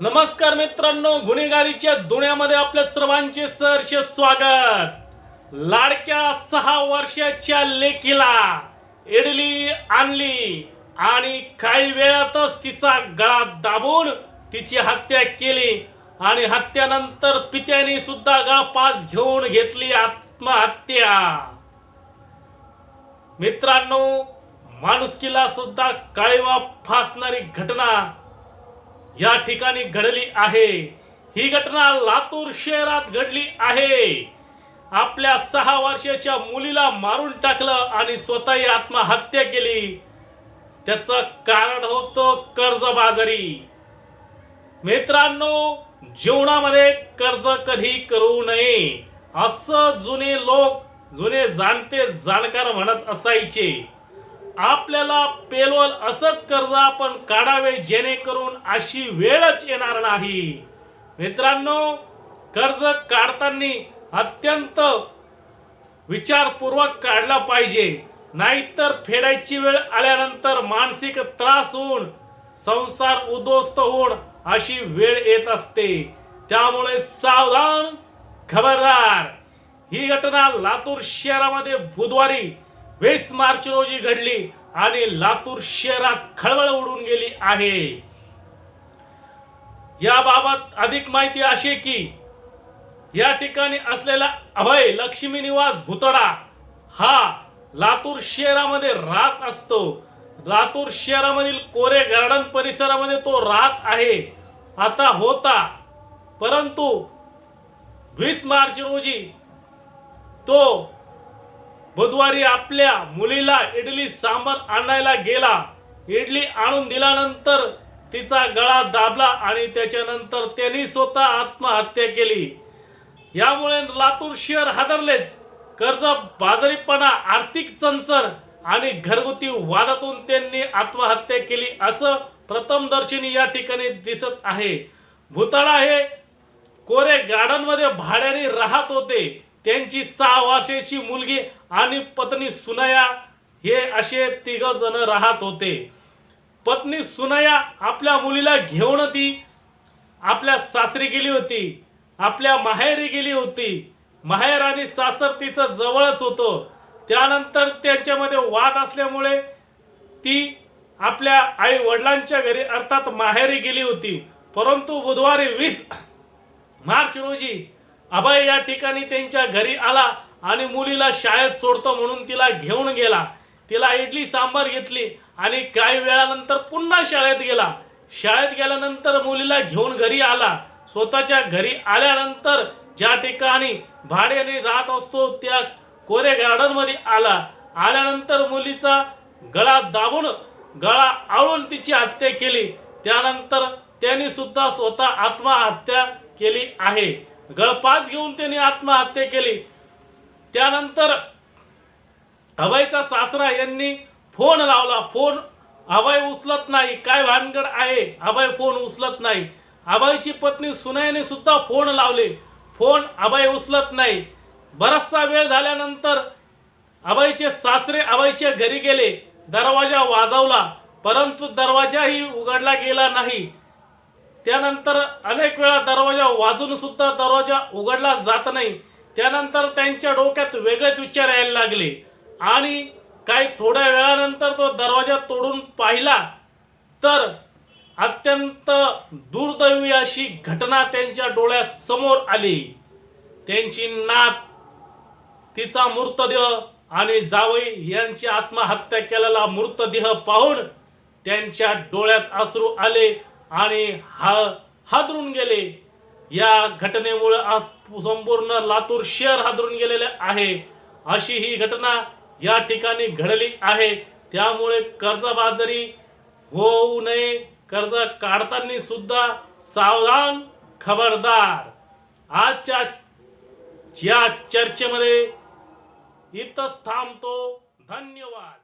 नमस्कार मित्रांनो गुन्हेगारीच्या दुण्यामध्ये आपल्या सर्वांचे सहर्ष स्वागत. लाडक्या सहा वर्षाच्या लेकीला इडली आणली आणि काही वेळातच तिचा गळा दाबून तिची हत्या केली आणि हत्यानंतर पित्याने सुद्धा गळपास घेऊन घेतली आत्महत्या. मित्रांनो माणुसकीला सुद्धा काळीमा फासणारी घटना या ठिकाणी घडली आहे. ही घटना लातूर शहरात घडली आहे. आपल्या सहा वर्षाच्या मुलीला मारून टाकलं आणि स्वतःही आत्महत्या केली. त्याचं कारण होतं कर्जबाजारी. मित्रांनो जीवनामध्ये कर्ज कधी करू नये असं जुने लोक जुने जाणते जाणकार म्हणत असायचे. आपल्याला पेलवल असंच कर्ज आपण काढावे जेणेकरून अशी वेळच येणार नाही. मित्रांनो कर्ज काढताना अत्यंत विचारपूर्वक काढला पाहिजे. नाहीतर फेडायची वेळ आल्यानंतर मानसिक त्रास होऊन संसार उद्ध्वस्त होऊन अशी वेळ येत असते. त्यामुळे सावधान खबरदार. ही घटना लातूर शहरामध्ये बुधवारी वीस मार्च रोजी घडली आणि लातूर शहरात खळबळ उडून गेली आहे. याबाबत अधिक माहिती अशी की या ठिकाणी असलेला अभय लक्ष्मी निवास भुतडा हा लातूर शहरामध्ये राहत असतो. लातूर शहरामधील कोरे गार्डन परिसरामध्ये तो राहत आहे. आता होता परंतु वीस मार्च रोजी तो बुधवारी आपल्या मुलीला इडली सांबर आणायला गेला. इडली आणून दिल्यानंतर तिचा गळा दाबला आणि त्याच्यानंतर त्यांनी स्वतः आत्महत्या केली. यामुळे लातूर शहर हादरलेच. कर्ज बाजारीपणा आर्थिक चंचर आणि घरगुती वादातून त्यांनी आत्महत्या केली असं प्रथमदर्शनी या ठिकाणी दिसत आहे. भुताळा हे कोरे गार्डनमध्ये भाड्याने राहत होते. त्यांची सहा वर्षाची मुलगी आणि पत्नी सुनया हे असे तिघ जण राहत होते. पत्नी सुनया आपल्या मुलीला घेऊन ती आपल्या सासरी गेली होती. आपल्या माहेरी गेली होती. माहेर आणि सासर तिचं जवळच होतं. त्यानंतर त्यांच्यामध्ये वाद असल्यामुळे ती आपल्या आई वडिलांच्या घरी अर्थात माहेरी गेली होती. परंतु बुधवारी वीस मार्च रोजी अभय या ठिकाणी त्यांच्या घरी आला आणि मुलीला शाळेत सोडतो म्हणून तिला घेऊन गेला. तिला इडली सांबार घेतली आणि काही वेळानंतर पुन्हा शाळेत गेला. शाळेत गेल्यानंतर मुलीला घेऊन घरी आला. स्वतःच्या घरी आल्यानंतर ज्या ठिकाणी भाड्याने राहत असतो त्या कोरे गार्डनमध्ये आला. आल्यानंतर मुलीचा गळा दाबून गळा आवळून तिची हत्या केली. त्यानंतर त्यांनी सुद्धा स्वतः आत्महत्या केली आहे. गळपास घेऊन त्यांनी आत्महत्या केली. त्यानंतर अभयचा सासरा यांनी फोन लावला. फोन अभय उचलत नाही. काय भानगड आहे? अभय फोन उचलत नाही. अभयची पत्नी सुनयने सुद्धा फोन लावले. फोन अभय उचलत नाही. बराचसा वेळ झाल्यानंतर अभयचे सासरे अभयच्या घरी गेले. दरवाजा वाजवला. परंतु दरवाजाही उघडला गेला नाही. त्यानंतर अनेक वेळा दरवाजा वाजून सुद्धा दरवाजा उघडला जात नाही. त्यानंतर त्यांच्या डोक्यात वेगळेच विचार यायला लागले. आणि काही थोड्या वेळानंतर तो दरवाजा तोडून पाहिला. तर अत्यंत दुर्दैवी अशी घटना त्यांच्या डोळ्यासमोर आली. त्यांची नात तिचा मृतदेह आणि जावई यांची आत्महत्या केलेला मृतदेह पाहून त्यांच्या डोळ्यात अश्रू आले आणि हा हादरून गेले. या घटनेमुळं आज संपूर्ण लातूर शहर हादरून गेलेले आहे. अशी ही घटना या ठिकाणी घडली आहे. त्यामुळे कर्जबाजारी होऊ नये. कर्ज काढताना सुद्धा सावधान खबरदार. आजच्या या चर्चेमध्ये इथंच थांबतो. धन्यवाद.